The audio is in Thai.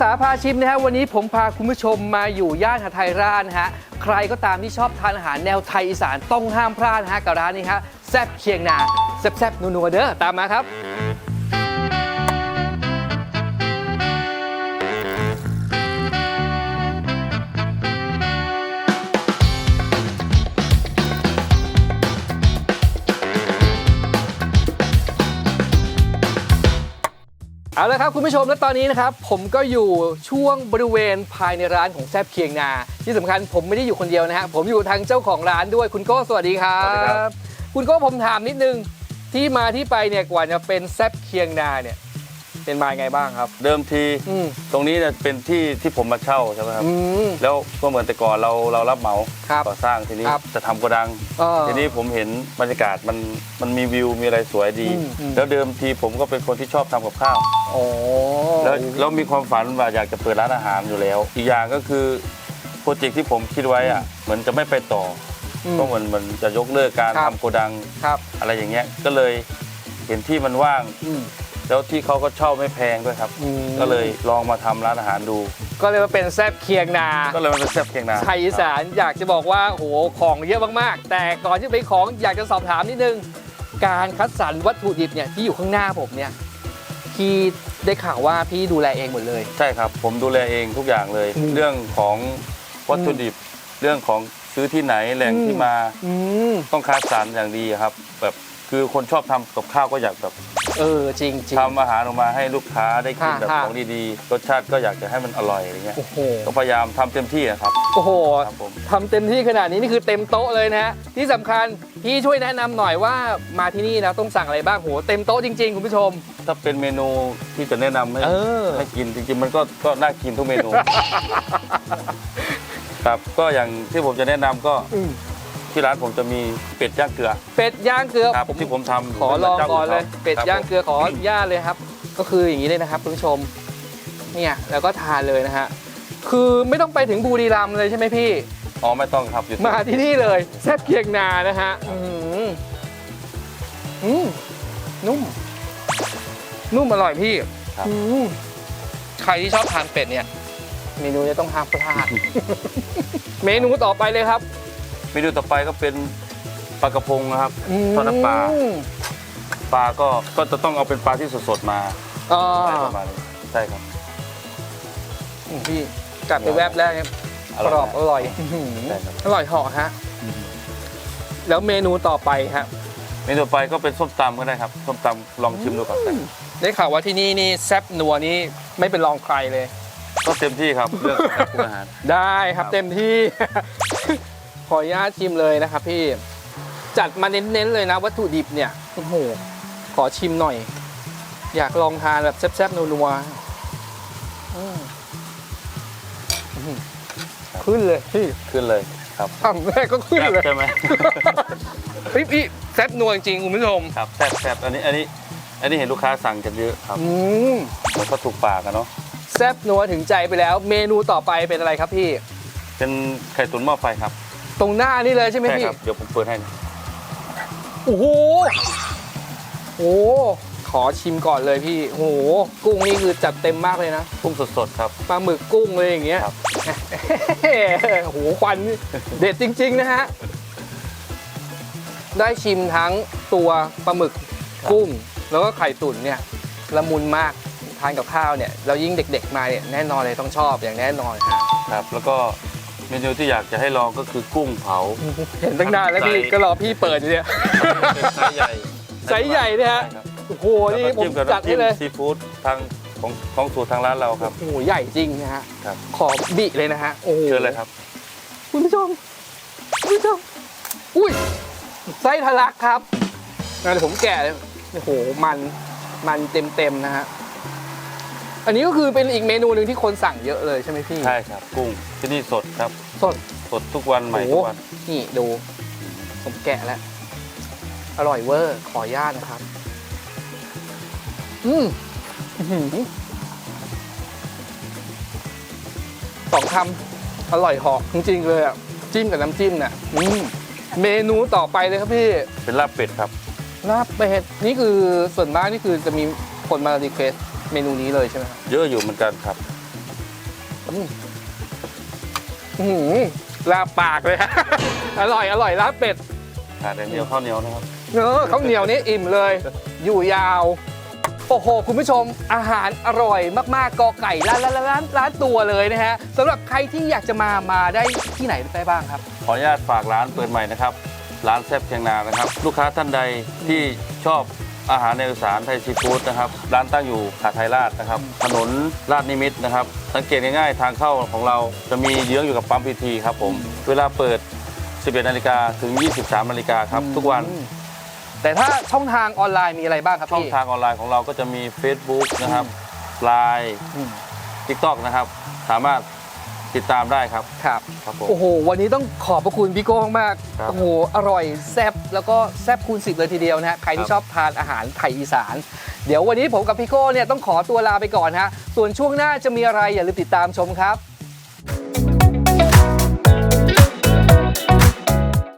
สาพาชิมนะฮะวันนี้ผมพาคุณผู้ชมมาอยู่ย่านหาไทยร้านะฮะใครก็ตามที่ชอบทานอาหารแนวไทยอีสานต้องห้ามพลาดฮะกับร้านนี้ฮะแซ่บเคียงนาแซ่บแซ่บนัวๆเด้อตามมาครับ เอาละครับคุณผู้ชมและตอนนี้นะครับผมก็อยู่ช่วงบริเวณภายในร้านของแซบเคียงนา ที่สำคัญผมไม่ได้อยู่คนเดียวนะฮะผมอยู่ทางเจ้าของร้านด้วยคุณโก้สวัสดีครับสวัสดีครับคุณโก้ผมถามนิดนึงที่มาที่ไปเนี่ยกว่าจะเป็นแซบเคียงนาเนี่ย เป็นมายังไงบ้างครับ เดิมทีอืม ตรงนี้เนี่ยเป็นที่ที่ผมมาเช่าใช่ไหมครับ อืม แล้วก็เหมือนแต่ก่อนเราเรารับเหมาครับก่อสร้างทีนี้ครับจะทำโกดัง เออทีนี้ผมเห็นบรรยากาศมันมันมีวิวมีอะไรสวยดี อืมอืม แล้วเดิมทีผมก็เป็นคนที่ชอบทำกับข้าว โอ้แล้วแล้วมีความฝันว่าอยากจะเปิดร้านอาหารอยู่แล้ว อีกอย่างก็คือโปรเจกต์ที่ผมคิดไว้อะเหมือนจะไม่ไปต่ออือมก็เหมือนมันจะยกเลิกการครัทำบโกดังครับ อะไรอย่างเงี้ยก็เลยเห็นที่มันว่าง อืม แล้วที่เขาก็เช่าไม่แพงด้วยครับอืมก็เลยลองมาทำร้านอาหารดู ก็เลยมาเป็นแซบเคียงนาก็เลยมาเป็นแซ่บเคียงนาไทยอีสานอยากจะบอกว่าโหของเยอะมากๆ แต่ก่อนที่จะไปของอยากจะสอบถามนิดนึง การคัดสรรวัตถุดิบเนี่ยที่อยู่ข้างหน้าผมเนี่ยพี่ได้ข่าวว่าพี่ดูแลเองหมดเลย ใช่ครับ ผมดูแลเองทุกอย่างเลย อืมเรื่องของวัตถุดิบ เรื่องของซื้อที่ไหนแหล่งอืม ที่มาอืม ต้องคัดสรรอย่างดีครับ แบบ คือคนชอบทำกับข้าวก็อยากแบบเออจริงจริง ทำอาหารออกมาให้ลูกค้าได้กินค่ะแบบค่ะ ของดีๆรสชาติก็อยากจะให้มันอร่อยอะไรเงี้ยโอ้โหก็พยายามทำเต็มที่นะครับ โอ้โหครับผม ทำเต็มที่ขนาดนี้นี่คือเต็มโต๊ะเลยนะฮะที่สำคัญพี่ช่วยแนะนำหน่อยว่ามาที่นี่นะต้องสั่งอะไรบ้างโหเต็มโต๊ะจริง ๆ คุณผู้ชม ถ้าเป็นเมนูที่จะแนะนำให้เออ ให้กินจริงๆมันก็ก็น่ากินทุกเมนู ครับก็อย่างที่ผมจะแนะนำก็อืม ที่ร้านผมจะมีเป็ดย่างเกลือเป็ดย่างเกลือครับผมที่ผมทำขอลองก่อนเลยครับเป็ดย่างผมเกลือขออนุญาตเลยครับ ก็คืออย่างนี้เลยนะครับคุณผู้ชมเนี่ยแล้วก็ทานเลยนะฮะคือไม่ต้องไปถึงบุรีรัมย์เลยใช่ไหมพี่อ๋อไม่ต้องครับอยู่มาที่นี่เลยแซ่บเคียงนานะฮะอืมอืมนุ่ม นุ่มอร่อยพี่ครับอืมใครที่ชอบทานเป็ดเนี่ย เมนูนี้ต้องห้ามพลาด เมนูต่อไปเลยครับ เมนูต่อไปก็เป็นปลากระพงนะครับทอดน้ำปลาอืมปลาก็ก็จะต้องเอาเป็นปลาที่สดๆมาอ่าอะไรประมาณนี้ใช่ครับ อืมพี่กัดไปแวบแรกเนี่ยอกรร่ออยบอร่อยอื้อหือใช่ครับ อร่อยเหาะฮะ แล้วเมนูต่อไปฮะเมนูต่อไปก็เป็นส้มตำก็ได้ครับส้มตำลองชิมดูก่อนได้ได้ข่าวว่าที่นี่นี่แซบนัวนี่ไม่เป็นรองใครเลย ก็เต็มที่ครับเรื่องของการปรุงอาหาร ได้ครับครับเต็มที่ ขออนุญาตชิมเลยนะครับพี่ จัดมาเน้นๆเลยนะ วัตถุดิบเนี่ย โอ้โห ขอชิมหน่อย อยากลองทานแบบแซ่บๆนัวๆอืมอื้อหือขึ้นเลยพี่ ขึ้นเลยครับคำแรกก็ขึ้นแซ่บเลยใช่ไหม เฮ้ยพี่แซ่บนัวจริงๆคุณผู้ชมครับแซ่บแซ่บอันนี้อันนี้ อันนี้เห็นลูกค้าสั่งกันเยอะครับอืมมันก็ถูกปากอะเนาะแซ่บนัวถึงใจไปแล้ว เมนูต่อไปเป็นอะไรครับพี่ เป็นไข่ตุ๋นหม้อไฟครับ ตรงหน้านี่เลยใช่ไหมใช่พี่ครับ เดี๋ยวผมเปิดให้นะโอ้โหโอ้โหขอชิมก่อนเลยพี่โอ้โหกุ้งนี่คือจัดเต็มมากเลยนะกุ้งสดๆครับ ปลาหมึกกุ้งเลยอย่างเงี้ยครับโอ้โหควันนี่เด็ดจริง ๆ นะฮะได้ชิมทั้งตัวปลาหมึกกุ้ง แล้วก็ไข่ตุ๋นเนี่ยละมุนมากทานกับข้าวเนี่ยแล้วยิ่งเด็ก ๆ มาเนี่ยแน่นอนเลยต้องชอบอย่างแน่นอนฮะครับ แล้วก็ เมนูที่อยากจะให้ลองก็คือกุ้งเผา เห็นตั้งนานแล้วพี่ไซส์ก็รอพี่เปิดอยู่เนี่ยเป็นไซส์ใหญ่ไซส์ใหญ่เนี่ยฮะใช่ครับโอ้โหแล้วนี่ก็ผมจิ้มกับจัดน้ำให้จิ้มเลยซีฟู้ดทางของของสูตรทางร้านเราครับโอ้โหใหญ่จริงนะฮะครับขอบิเลยนะฮะโอ้โหเชิญเลยครับคุณผู้ชมคุณผู้ชมอุ้ยไส้ทะลักครับงั้นเดี๋ยวผมแกะเลยโอ้โหมันมันเต็มเต็มๆนะฮะ อันนี้ก็คือเป็นอีกเมนูหนึ่งที่คนสั่งเยอะเลยใช่ไหมพี่ ใช่ครับ กุ้งที่นี่สดครับ สด สดทุกวันใหม่โอ้โหทุกวัน นี่ดู ผมแกะแล้ว อร่อยเวอร์ ขออนุญาตนะครับ อืมอื้อหือสองคำอร่อยเหอกจริงๆเลยอะ จิ้มกับน้ำจิ้มน่ะอืมเมนูต่อไปเลยครับพี่ เป็นลาบเป็ดครับ ลาบเป็ด นี่คือส่วนมากนี่คือจะมีคนมารีเควส เมนูนี้เลยใช่ไหมครับเยอะอยู่เหมือนกันครับอืมอื้อหือลาบปากเลยฮะ อร่อยอร่อยลาบเป็ด ขาดอย่างเดียวข้าวเหนียวนะครับเออข้าวเหนียวนี่อิ่มเลย อยู่ยาว โอ้โห คุณผู้ชมอาหารอร่อยมากๆกอไก่ร้านร้านร้านร้านร้านตัวเลยนะฮะสำหรับใครที่อยากจะมามาได้ที่ไหนได้บ้างครับ ขออนุญาตฝากร้านเปิดใหม่นะครับ ร้านแซ่บเชียงนานะครับ ลูกค้าท่านใดที่ชอบ อาหารในวอีสานไทยซีฟู้ดนะครับ ร้านตั้งอยู่หาดไทยราชนะครับ ถนนราชนิมิตรนะครับ สังเกตง่ายๆ ทางเข้าของเราจะมีเยื้องอยู่กับปั๊มพีทีครับผม เวลาเปิด 11นาฬิกาถึง 23นาฬิกาครับ ทุกวันอืมแต่ถ้าช่องทางออนไลน์มีอะไรบ้างครับช่องพี่ ทางออนไลน์ของเราก็จะมี Facebook นะครับ Line อืม TikTok นะครับ สามารถ ติดตามได้ครับ ครับ ครับผม โอ้โห วันนี้ต้องขอบพระคุณพี่โก้มากครับๆโอ้โห อร่อยแซ่บแล้วก็แซ่บคูณสิบเลยทีเดียวนะฮะ ใครที่ครับ ชอบทานอาหารไทยอีสาน เดี๋ยววันนี้ผมกับพี่โก้เนี่ยต้องขอตัวลาไปก่อนฮะ ส่วนช่วงหน้าจะมีอะไรอย่าลืมติดตามชมครับ